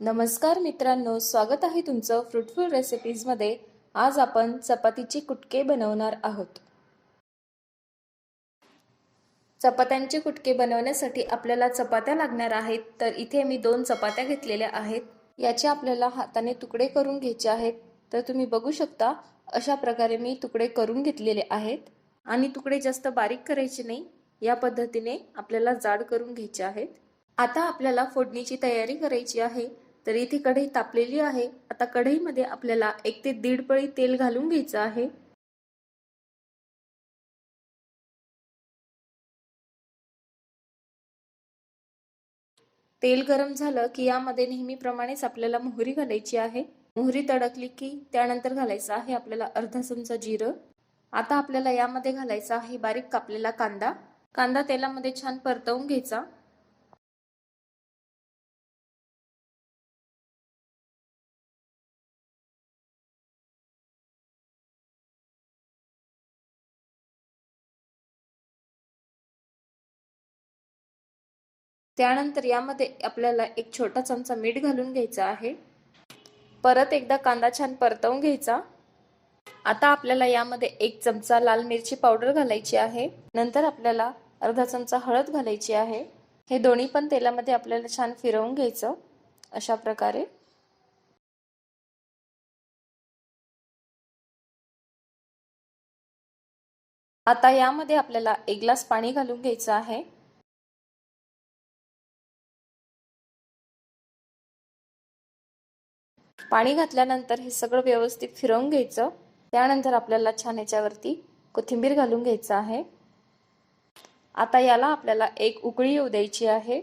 नमस्कार मित्रांनो स्वागत आहे तुमचं फ्रुटफुल रेसिपीजमध्ये आज आपण चपातीचे कुटके बनवणार आहोत. चपात्यांचे कुटके बनवण्यासाठी आपल्याला चपात्या लागणार आहेत तर इथे मी दोन चपात्या घेतलेल्या आहेत. याचे आपल्याला हाताने तुकडे करून घ्यायचे आहेत. तर तुम्ही बघू शकता अशा प्रकारे मी तुकडे करून घेतलेले आहेत. आणि तुकडे जास्त बारीक करायचे नाही या पद्धतीने आपल्याला जाड करून घ्यायचे आहेत. आता आपल्याला फोडणीची तयारी करायची आहे. तर इथे कढई तापलेली आहे. आता कढईमध्ये आपल्याला एक ते दीड पळी तेल घालून घ्यायचं आहे. तेल गरम झालं की यामध्ये नेहमीप्रमाणेच आपल्याला मोहरी घालायची आहे. मोहरी तडकली की त्यानंतर घालायचं आहे आपल्याला अर्धा चमचा जिरं. आता आपल्याला यामध्ये घालायचा आहे बारीक कापलेला कांदा. कांदा तेलामध्ये छान परतवून घ्यायचा. त्यानंतर यामध्ये आपल्याला एक छोटा चमचा मीठ घालून घ्यायचा आहे. परत एकदा कांदा छान परतवून घ्यायचा. आता आपल्याला यामध्ये एक चमचा लाल मिरची पावडर घालायची आहे. नंतर आपल्याला अर्धा चमचा हळद घालायची आहे. हे दोन्ही पण तेलामध्ये आपल्याला छान फिरवून घ्यायचं अशा प्रकारे. आता यामध्ये आपल्याला एक ग्लास पाणी घालून घ्यायचं आहे. पाणी घातल्यानंतर हे सगळं व्यवस्थित फिरवून घ्यायचं. त्यानंतर आपल्याला छान याच्यावरती कोथिंबीर घालून घ्यायचं आहे. आता याला आपल्याला एक उकळी येऊ द्यायची आहे.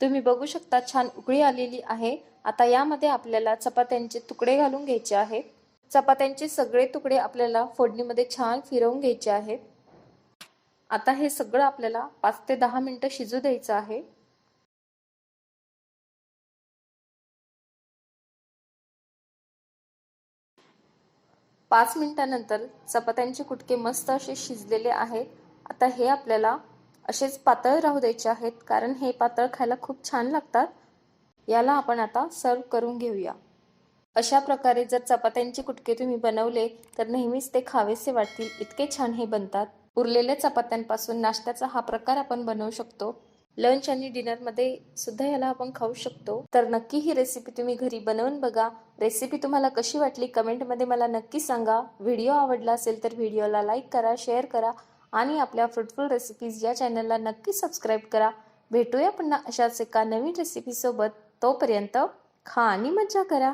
तुम्ही बघू शकता छान उकळी आलेली आहे. आता यामध्ये आपल्याला चपात्यांचे तुकडे घालून घ्यायचे आहेत चपात्यांचे सगळे तुकडे आपल्याला फोडणीमध्ये छान फिरवून घ्यायचे आहेत. आता हे सगळं आपल्याला पाच ते दहा मिनिटं शिजू द्यायचं आहे. पाच मिनिटानंतर चपात्यांचे कुटके मस्त असे शिजलेले आहेत. आता हे आपल्याला असेच पातळ राहू द्यायचे आहेत कारण हे पातळ खायला खूप छान लागतात. याला आपण आता सर्व करून घेऊया. अशा प्रकारे जर चपात्यांचे कुटके तुम्ही बनवले तर नेहमीच ते खावेसे वाटतील. इतके छान हे बनतात. उरलेल्या चपात्यांपासून नाश्त्याचा हा प्रकार आपण बनवू शकतो. लंच आणि डिनरमध्ये सुद्धा याला आपण खाऊ शकतो. तर नक्की ही रेसिपी तुम्ही घरी बनवून बघा. रेसिपी तुम्हाला कशी वाटली कमेंटमध्ये मला नक्की सांगा. व्हिडिओ आवडला असेल तर व्हिडिओला लाईक करा शेअर करा आणि आपल्या फ्रुटफुल रेसिपीज या चॅनलला नक्की सबस्क्राईब करा. भेटूया पुन्हा अशाच एका नवीन रेसिपीसोबत तोपर्यंत खा आणि मज्जा करा.